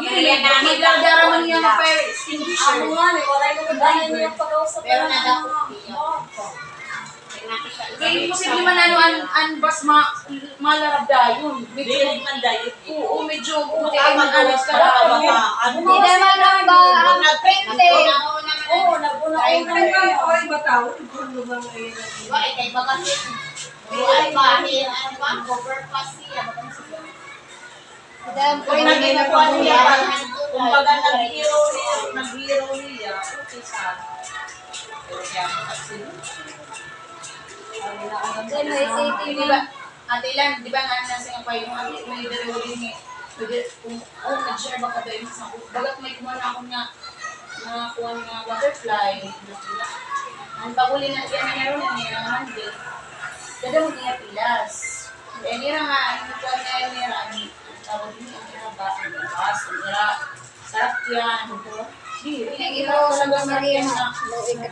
Yun, magdadara man yan ng fire extinguisher. nga, eh, wala yung magandang yung pag-ausap Pero na nadakot ng- niya. Oo. Kaya imposible man ano, an, anbas ma, malarabda yun. Medyo, oo, medyo, buti ay man alas ka ano. Hindi naman ang ba ang printe. Oo, nag-una-una Ay, na yun. Ay, bataw. Ano eh, kay baga Ay, bahin, ano ba? Overpass siya. Kung naginawa niya, kumbaga nag-hero niya, nag-hero niya, okay sa Pero kaya kasi, Then, may city Di ba, ate Ilan, di ba nga nasa nga yung ate, may dalawa din eh. Pwede, kung, oh, nag-share ba ka tayo sa Bagat may kumuha na ako na, nakakuha nga butterfly. Ang paguli na yan na meron na niya naman din. Kada mo niya pilas. Eh, nira nga, ang kuha na nira, ang ang tawag niya, ang nira ba, ang labas, ang nira, sarap yan. Di, Hindi, Santa sa Maria. Loe ka.